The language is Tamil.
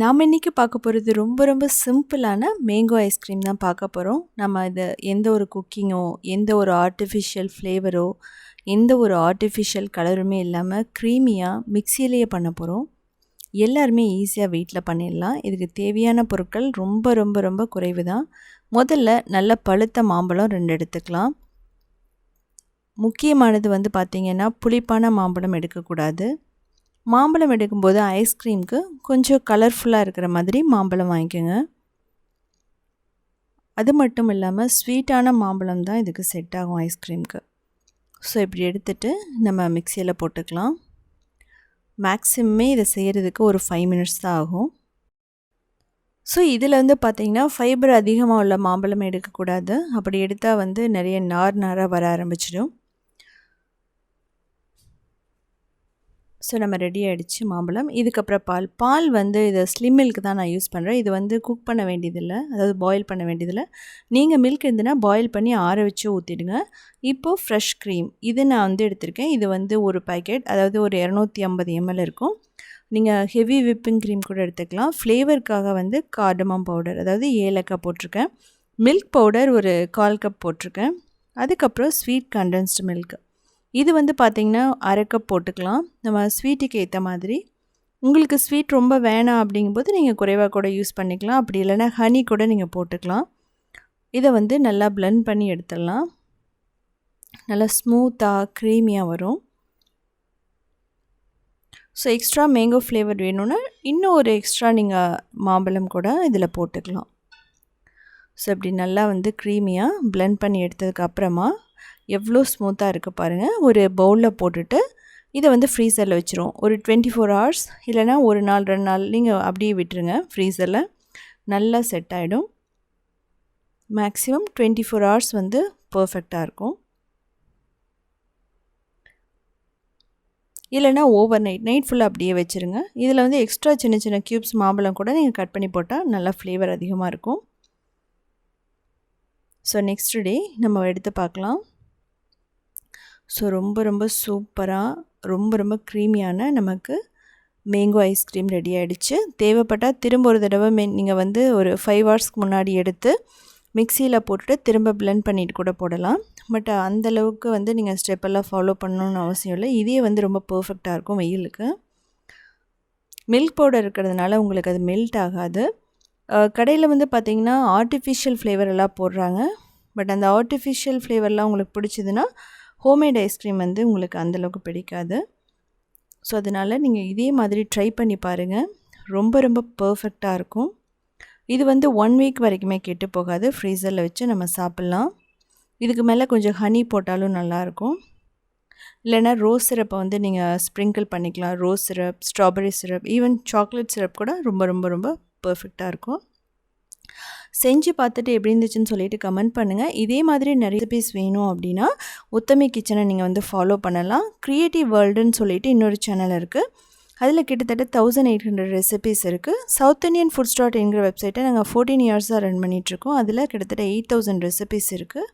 நாம் இன்றைக்கி பார்க்க போகிறது ரொம்ப ரொம்ப சிம்பிளான மேங்கோ ஐஸ்கிரீம் தான் பார்க்க போகிறோம் நம்ம இதை எந்த ஒரு குக்கிங்கோ எந்த ஒரு ஆர்டிஃபிஷியல் ஃப்ளேவரோ எந்த ஒரு ஆர்டிஃபிஷியல் கலருமே இல்லாமல் க்ரீமியாக மிக்சியிலேயே பண்ண போகிறோம் எல்லாருமே ஈஸியாக வீட்டில் பண்ணிடலாம். இதுக்கு தேவையான பொருட்கள் ரொம்ப ரொம்ப ரொம்ப குறைவு தான். முதல்ல நல்ல பழுத்த மாம்பழம் ரெண்டு எடுத்துக்கலாம். முக்கியமானது வந்து பார்த்திங்கன்னா புளிப்பான மாம்பழம் எடுக்கக்கூடாது. மாம்பழம் எடுக்கும்போது ஐஸ்கிரீமுக்கு கொஞ்சம் கலர்ஃபுல்லாக இருக்கிற மாதிரி மாம்பழம் வாங்கிக்கோங்க. அது மட்டும் இல்லாமல் ஸ்வீட்டான மாம்பழம் தான் இதுக்கு செட் ஆகும் ஐஸ்கிரீமுக்கு ஸோ இப்படி எடுத்துகிட்டு நம்ம மிக்சியில் போட்டுக்கலாம். மேக்ஸிமமே இதை செய்கிறதுக்கு ஒரு ஃபைவ் மினிட்ஸ் தான் ஆகும். ஸோ இதில் வந்து பார்த்திங்கன்னா ஃபைபர் அதிகமாக உள்ள மாம்பழம் எடுக்கக்கூடாது. அப்படி எடுத்தால் வந்து நிறைய நார் நாராக வர ஆரம்பிச்சிடும். ஸோ நம்ம ரெடி ஆகிடுச்சு மாம்பழம். இதுக்கப்புறம் பால். பால் வந்து இதை ஸ்லிம் மில்க் தான் நான் யூஸ் பண்ணுறேன் இது வந்து குக் பண்ண வேண்டியதில்லை. அதாவது பாயில் பண்ண வேண்டியதில்லை. நீங்கள் மில்க் இருந்துன்னா பாயில் பண்ணி ஆற வச்சு ஊற்றிடுங்க இப்போது ஃப்ரெஷ் க்ரீம் இது நான் வந்து எடுத்திருக்கேன். இது வந்து ஒரு பேக்கெட் அதாவது ஒரு இரநூத்தி ஐம்பது எம்எல் இருக்கும். நீங்கள் ஹெவி விப்பிங் க்ரீம் கூட எடுத்துக்கலாம். ஃப்ளேவருக்காக வந்து கார்டமம் பவுடர் அதாவது ஏலக்காய் போட்டிருக்கேன். மில்க் பவுடர் ஒரு கால் கப் போட்டிருக்கேன். அதுக்கப்புறம் ஸ்வீட் கண்டென்ஸ்டு மில்க் இது வந்து பார்த்திங்கன்னா அரை கப் போட்டுக்கலாம். நம்ம ஸ்வீட்டுக்கு ஏற்ற மாதிரி. உங்களுக்கு ஸ்வீட் ரொம்ப வேணாம் அப்படிங்கும்போது நீங்கள் குறைவாக கூட யூஸ் பண்ணிக்கலாம். அப்படி இல்லைன்னா ஹனி கூட நீங்கள் போட்டுக்கலாம். இதை வந்து நல்லா ப்ளெண்ட் பண்ணி எடுத்துடலாம். நல்லா ஸ்மூத்தாக க்ரீமியாக வரும். ஸோ எக்ஸ்ட்ரா மேங்கோ ஃப்ளேவர் வேணும்னா இன்னும் ஒரு எக்ஸ்ட்ரா நீங்கள் மாம்பழம் கூட இதில் போட்டுக்கலாம். ஸோ இப்படி நல்லா வந்து க்ரீமியாக ப்ளெண்ட் பண்ணி எடுத்ததுக்கு அப்புறமா எவ்வளோ ஸ்மூத்தாக இருக்குது பாருங்கள் ஒரு பவுலில் போட்டுட்டு இதை வந்து ஃப்ரீசரில் வச்சுருவோம். ஒரு டுவெண்ட்டி ஃபோர் ஹவர்ஸ் இல்லைனா ஒரு நாள் ரெண்டு நாள் நீங்கள் அப்படியே விட்டுருங்க ஃப்ரீசரில் நல்லா செட் ஆகிடும் மேக்ஸிமம் டுவெண்ட்டி ஃபோர் ஹவர்ஸ் வந்து பர்ஃபெக்டாக இருக்கும். இல்லைனா ஓவர் நைட் நைட் ஃபுல்லாக அப்படியே வச்சுருங்க. இதில் வந்து எக்ஸ்ட்ரா சின்ன சின்ன க்யூப்ஸ் மாம்பழம் கூட நீங்கள் கட் பண்ணி போட்டால் நல்லா ஃப்ளேவர் அதிகமாக இருக்கும். ஸோ நெக்ஸ்ட் டே நம்ம எடுத்து பார்க்கலாம். ஸோ ரொம்ப ரொம்ப சூப்பராக ரொம்ப ரொம்ப க்ரீமியான நமக்கு மேங்கோ ஐஸ்கிரீம் ரெடி ஆகிடுச்சு தேவைப்பட்டால் திரும்ப ஒரு தடவை மே நீங்கள் வந்து ஒரு ஃபைவ் ஹவர்ஸ்க்கு முன்னாடி எடுத்து மிக்சியில் போட்டுட்டு திரும்ப பிளெண்ட் பண்ணிட்டு கூட போடலாம். பட் அந்தளவுக்கு வந்து நீங்கள் ஸ்டெப்பெல்லாம் ஃபாலோ பண்ணணுன்னு அவசியம் இல்லை. இதே வந்து ரொம்ப பர்ஃபெக்டாக இருக்கும் வெயிலுக்கு. மில்க் பவுடர் இருக்கிறதுனால உங்களுக்கு அது மெல்ட் ஆகாது. கடையில் வந்து பார்த்திங்கன்னா ஆர்டிஃபிஷியல் ஃப்ளேவர் எல்லாம் போடுறாங்க. பட் அந்த ஆர்டிஃபிஷியல் ஃப்ளேவர்லாம் உங்களுக்கு பிடிச்சதுன்னா ஹோம்மேட் ஐஸ்கிரீம் வந்து உங்களுக்கு அந்தளவுக்கு பிடிக்காது. ஸோ அதனால் நீங்கள் இதே மாதிரி ட்ரை பண்ணி பாருங்கள் ரொம்ப ரொம்ப பர்ஃபெக்டாக இருக்கும். இது வந்து ஒன் வீக் வரைக்குமே கெட்டு போகாது. ஃப்ரீசரில் வச்சு நம்ம சாப்பிட்லாம். இதுக்கு மேலே கொஞ்சம் ஹனி போட்டாலும் நல்லாயிருக்கும் இல்லைனா ரோஸ் சிரப்பை வந்து நீங்கள் ஸ்ப்ரிங்கிள் பண்ணிக்கலாம். Rose syrup strawberry syrup even chocolate syrup கூட ரொம்ப ரொம்ப ரொம்ப பர்ஃபெக்டாக இருக்கும். செஞ்சு பார்த்துட்டு எப்படி இருந்துச்சுன்னு சொல்லிட்டு கமெண்ட் பண்ணுங்கள் இதே மாதிரி நிறைய ரெசிபிஸ் வேணும் அப்படின்னா உத்தமி கிச்சனை நீங்கள் வந்து ஃபாலோ பண்ணலாம். க்ரியேட்டிவ் வேர்ல்டுன்னு சொல்லிட்டு இன்னொரு சேனல் இருக்குது அதில் கிட்டத்தட்ட தௌசண்ட் எயிட் ஹண்ட்ரட் ரெசிபிஸ் இருக்குது சவுத் இண்டியன் ஃபுட் ஸ்டாட் என்கிற வெப்சைட்டை நாங்கள் ஃபோர்டீன் இயர்ஸாக ரன் பண்ணிகிட்ருக்கோம் அதில் கிட்டத்தட்ட எயிட் தௌசண்ட் ரெசிபிஸ் இருக்குது